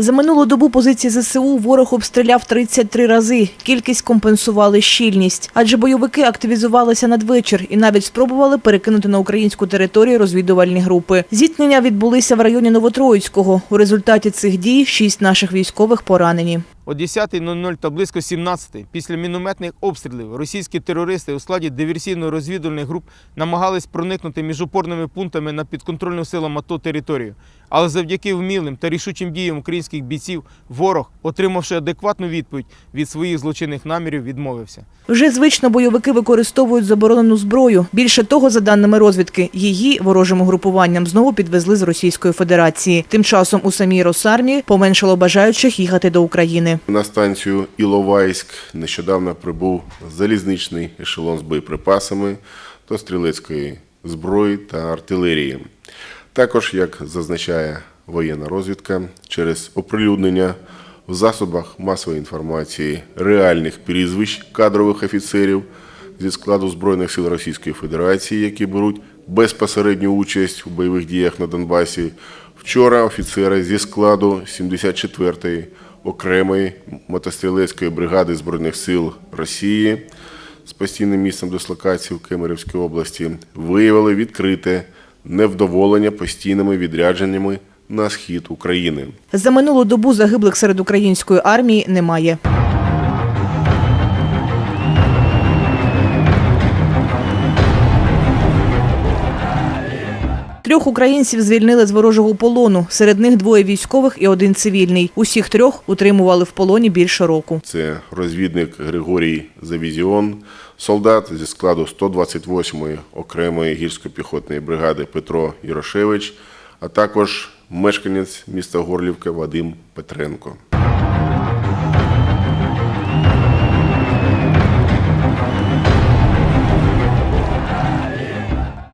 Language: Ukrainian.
За минулу добу позиції ЗСУ ворог обстріляв 33 рази. Кількість компенсували щільність. Адже бойовики активізувалися надвечір і навіть спробували перекинути на українську територію розвідувальні групи. Зіткнення відбулися в районі Новотроїцького. У результаті цих дій шість наших військових поранені. О 10.00 та близько 17 після мінометних обстрілів російські терористи у складі диверсійно-розвідувальних груп намагались проникнути між опорними пунктами на підконтрольну силам АТО територію. Але завдяки вмілим та рішучим діям українських бійців ворог, отримавши адекватну відповідь від своїх злочинних намірів, відмовився. Вже звично бойовики використовують заборонену зброю. Більше того, за даними розвідки, її ворожим угрупуванням знову підвезли з Російської Федерації. Тим часом у самій Росармії поменшало бажаючих їхати до України. На станцію Іловайськ нещодавно прибув залізничний ешелон з боєприпасами до стрілецької зброї та артилерії. Також, як зазначає воєнна розвідка, через оприлюднення в засобах масової інформації реальних прізвищ кадрових офіцерів зі складу Збройних сил Російської Федерації, які беруть безпосередню участь у бойових діях на Донбасі. Вчора офіцери зі складу 74-ї окремої мотострілецької бригади Збройних сил Росії з постійним місцем дислокації в Кемерівській області виявили відкрите невдоволення постійними відрядженнями на схід України. За минулу добу загиблих серед української армії немає. Трьох українців звільнили з ворожого полону. Серед них двоє військових і один цивільний. Усіх трьох утримували в полоні більше року. Це розвідник Григорій Завізіон, солдат зі складу 128-ї окремої гірсько-піхотної бригади Петро Ярошевич, а також мешканець міста Горлівка Вадим Петренко.